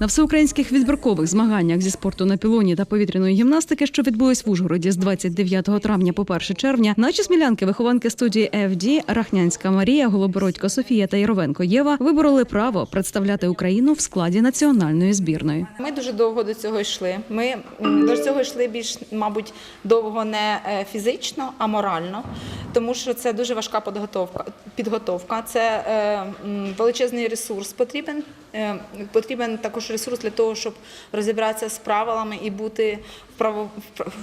На всеукраїнських відбіркових змаганнях зі спорту на пілоні та повітряної гімнастики, що відбулись в Ужгороді з 29 травня по 1 червня, наші смілянки, вихованки студії FD, Рахнянська Марія, Голобородько Софія та Яровенко Єва вибороли право представляти Україну в складі національної збірної. Ми дуже довго до цього йшли. Ми до цього йшли більш, мабуть, довго не е, фізично, а морально, тому що це дуже важка підготовка. підготовка. Це е, величезний ресурс потрібен. Е, Потрібен також ресурс для того, щоб розібратися з правилами і бути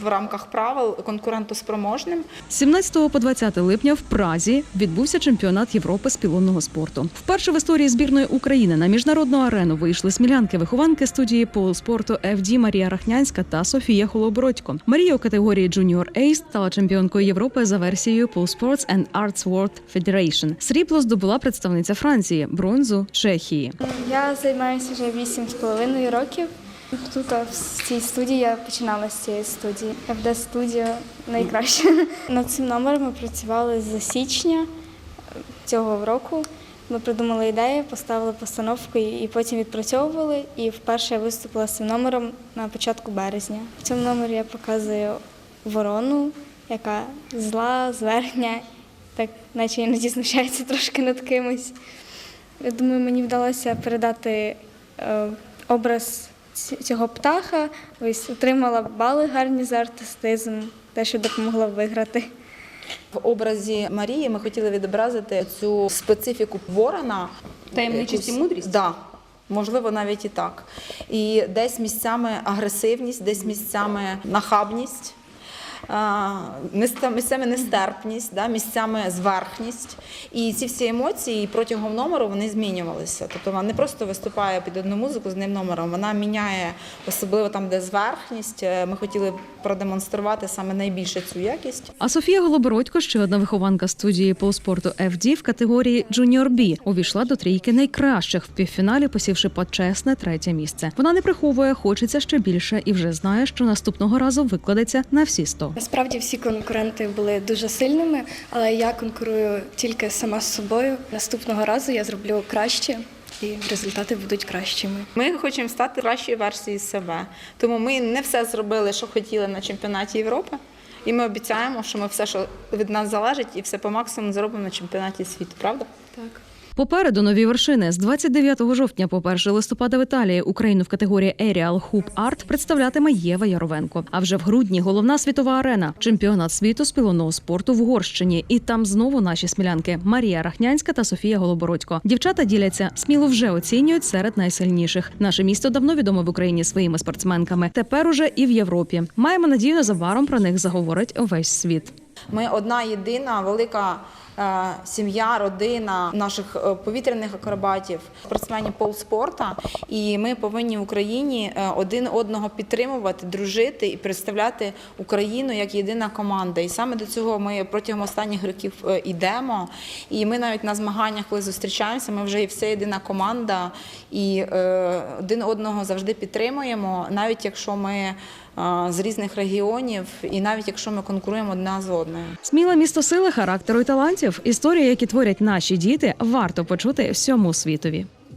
в, рамках правил конкурентоспроможним. З 17 по 20 липня в Празі відбувся чемпіонат Європи з пілонного спорту. Вперше в історії збірної України на міжнародну арену вийшли смілянки-вихованки студії полуспорту FD Марія Рахнянська та Софія Холобородько. Марія у категорії Junior A стала чемпіонкою Європи за версією Pole Sports and Arts World Federation. Срібло здобула представниця Франції, бронзу Чехії. Я займаюся вже 8,5 років. Тут в цій студії я починала з цієї студії. FD студія найкраща. Над цим номером ми працювали з січня цього року. Ми придумали ідею, поставили постановку і і потім відпрацьовували. І вперше я виступила з цим номером на початку березня. В цьому номері я показую ворону, яка зла, зверхня, так наче іноді знущається трошки над кимось. Я думаю, мені вдалося передати е, образ цього птаха. Ось отримала бали гарні за артистизм, те, що допомогло виграти. В образі Марії ми хотіли відобразити цю специфіку ворона. Таємничість і мудрість? Да. Можливо, навіть і так. І десь місцями агресивність, десь місцями нахабність, місцями нестерпність, да, місцями зверхність. І ці всі емоції протягом номеру вони змінювалися. Тобто вона не просто виступає під одну музику з одним номером, вона міняє, особливо там, де зверхність. Е, Ми хотіли продемонструвати саме найбільше цю якість. А Софія Голобородько, ще одна вихованка студії полуспорту FD в категорії Junior B, увійшла до трійки найкращих в півфіналі, посівши почесне третє місце. Вона не приховує, хочеться ще більше, і вже знає, що наступного разу викладеться на всі 100. Насправді всі конкуренти були дуже сильними, але я конкурую тільки сама з собою. Наступного разу я зроблю краще, і результати будуть кращими. Ми хочемо стати кращою версією себе. Тому ми не все зробили, що хотіли на чемпіонаті Європи. І ми обіцяємо, що ми все, що від нас залежить, і все по максимуму зробимо на чемпіонаті світу. Правда? Так. Попереду нові вершини з 29 жовтня по 1 листопада в Італії Україну в категорії Aerial Hoop Art представлятиме Єва Яровенко. А вже в грудні головна світова арена чемпіонат світу з пілонного спорту в Угорщині. І там знову наші смілянки Марія Рахнянська та Софія Голобородько. Дівчата діляться сміло вже оцінюють серед найсильніших. Наше місто давно відоме в Україні своїми спортсменками. Тепер уже і в Європі. Маємо надію, незабаром про них заговорить увесь світ. Ми одна єдина велика сім'я, родина наших е, повітряних акробатів, спортсменів полспорта. І ми повинні в Україні е, один одного підтримувати, дружити і представляти Україну як єдина команда. І саме до цього ми протягом останніх років е, йдемо. І ми навіть на змаганнях, коли зустрічаємося, ми вже і все єдина команда, і е, один одного завжди підтримуємо, навіть якщо ми е, з різних регіонів, і навіть якщо ми конкуруємо одна з одною. Сміле місто сили, характеру і талантів. Історії, які творять наші діти, варто почути всьому світові.